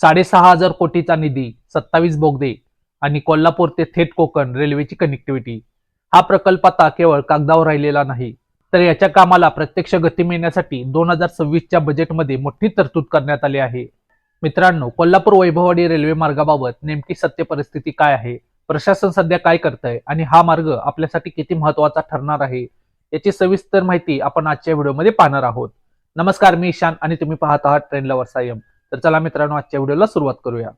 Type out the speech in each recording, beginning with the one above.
साडेसहा हजार कोटीचा निधी सत्तावीस बोगदे आणि कोल्हापूर ते थेट कोकण रेल्वेची कनेक्टिव्हिटी हा प्रकल्प आता केवळ कागदावर राहिलेला नाही तर याच्या कामाला प्रत्यक्ष गती मिळण्यासाठी दोन हजार सव्वीसच्या बजेटमध्ये मोठी तरतूद करण्यात आली आहे. मित्रांनो कोल्हापूर वैभववाडी रेल्वे मार्गाबाबत नेमकी सत्य परिस्थिती काय आहे? प्रशासन सध्या काय करतंय? आणि हा मार्ग आपल्यासाठी किती महत्त्वाचा ठरणार आहे? याची सविस्तर माहिती आपण आजच्या व्हिडिओमध्ये पाहणार आहोत. नमस्कार मी ईशान आणि तुम्ही पाहत आहात ट्रेन लवर सायम तर चला मित्रांनो आजच्या व्हिडिओला सुरुवात करूया.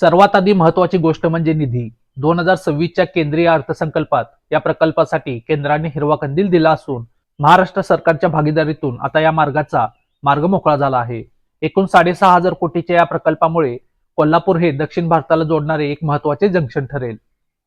सर्वात आधी महत्वाची गोष्ट म्हणजे निधी. दोन हजार सव्वीसच्या केंद्रीय अर्थसंकल्पात या प्रकल्पासाठी केंद्राने हिरवा कंदील दिला असून महाराष्ट्र सरकारच्या भागीदारीतून आता या मार्गाचा मार्ग मोकळा झाला आहे. एकूण साडेसहा हजार कोटीच्या या प्रकल्पामुळे कोल्हापूर हे दक्षिण भारताला जोडणारे एक महत्त्वाचे जंक्शन ठरेल.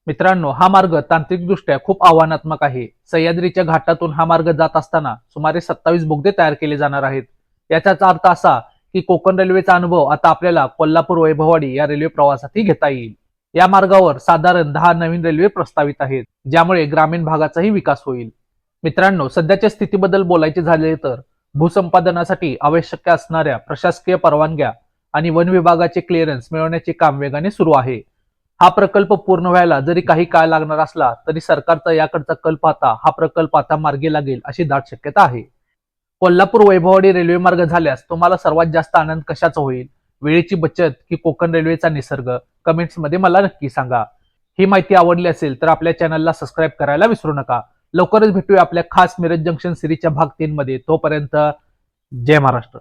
मित्रांनो हा मार्ग तांत्रिकदृष्ट्या खूप आव्हानात्मक आहे. सह्याद्रीच्या घाटातून हा मार्ग जात असताना सुमारे सत्तावीस बोगदे तयार केले जाणार आहेत. याचाच अर्थ असा की कोकण रेल्वेचा अनुभव आता आपल्याला कोल्हापूर वैभववाडी या रेल्वे प्रवासातही घेता येईल. या मार्गावर साधारण दहा नवीन रेल्वे प्रस्तावित आहेत ज्यामुळे ग्रामीण भागाचाही विकास होईल. मित्रांनो सध्याच्या स्थितीबद्दल बोलायचे झाले तर भूसंपादनासाठी आवश्यक असणाऱ्या प्रशासकीय परवानग्या आणि वन विभागाचे क्लिअरन्स मिळवण्याचे काम वेगाने सुरू आहे. हा प्रकल्प पूर्ण व्हायला जरी काही काळ लागणार असला तरी सरकारचा याकडचा कल पाहता हा प्रकल्प आता मार्गी लागेल अशी दाट शक्यता आहे. कोल्हापूर वैभववाडी रेल्वे मार्ग झाल्यास तुम्हाला सर्वात जास्त आनंद कशाचा होईल? वेळेची बचत की कोकण रेल्वेचा निसर्ग? कमेंट्समध्ये मला नक्की सांगा. ही माहिती आवडली असेल तर आपल्या चॅनलला सबस्क्राईब करायला विसरू नका. लवकरच भेटूया आपल्या खास मिरज जंक्शन सिरीजच्या भाग तीन मध्ये तोपर्यंत जय महाराष्ट्र.